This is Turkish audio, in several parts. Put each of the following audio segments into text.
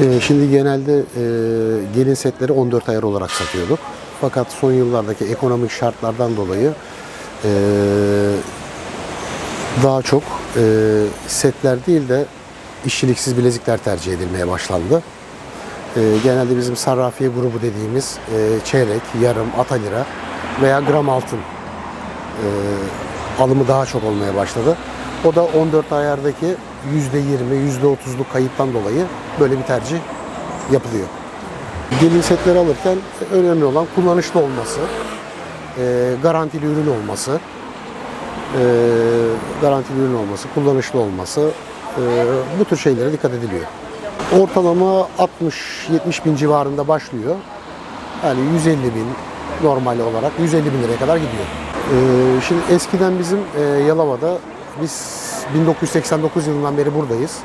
Ee, Şimdi genelde e, gelin setleri 14 ayar olarak satıyorduk. Fakat son yıllardaki ekonomik şartlardan dolayı e, daha çok e, setler değil de işçiliksiz bilezikler tercih edilmeye başlandı. Genelde bizim sarrafiye grubu dediğimiz çeyrek, yarım, ata lira veya gram altın alımı daha çok olmaya başladı. O da 14 ayardaki %20, %30'luk kayıptan dolayı böyle bir tercih yapılıyor. Gelin setleri alırken önemli olan kullanışlı olması, e, garantili ürün olması, e, garantili ürün olması, kullanışlı olması e, bu tür şeylere dikkat ediliyor. Ortalama 60-70 bin civarında başlıyor. Yani 150 bin normal olarak 150 bin liraya kadar gidiyor. Ee, şimdi eskiden bizim e, Yalova'da biz 1989 yılından beri buradayız.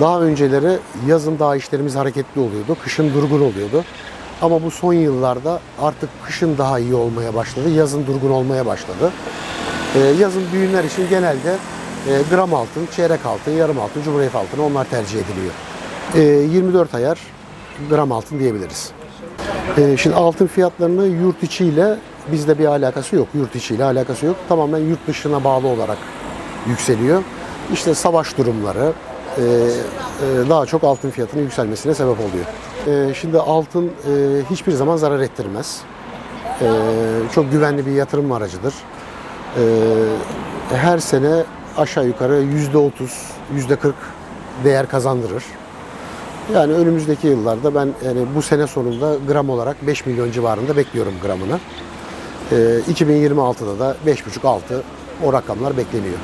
Daha önceleri yazın daha işlerimiz hareketli oluyordu, kışın durgun oluyordu. Ama bu son yıllarda artık kışın daha iyi olmaya başladı, yazın durgun olmaya başladı. Ee, yazın düğünler için genelde e, gram altın, çeyrek altın, yarım altın, cumhuriyet altını onlar tercih ediliyor. Ee, 24 ayar gram altın diyebiliriz. Ee, şimdi altın fiyatlarını yurt içiyle bizde bir alakası yok. Yurt içiyle alakası yok. Tamamen yurt dışına bağlı olarak yükseliyor. İşte savaş durumları e, e, daha çok altın fiyatının yükselmesine sebep oluyor. E, şimdi altın e, hiçbir zaman zarar ettirmez. E, çok güvenli bir yatırım aracıdır. E, her sene aşağı yukarı yüzde otuz, yüzde kırk değer kazandırır. Yani önümüzdeki yıllarda ben yani bu sene sonunda gram olarak 5 milyon civarında bekliyorum gramını. Ee, 2026'da da 5,5-6 o rakamlar bekleniyor.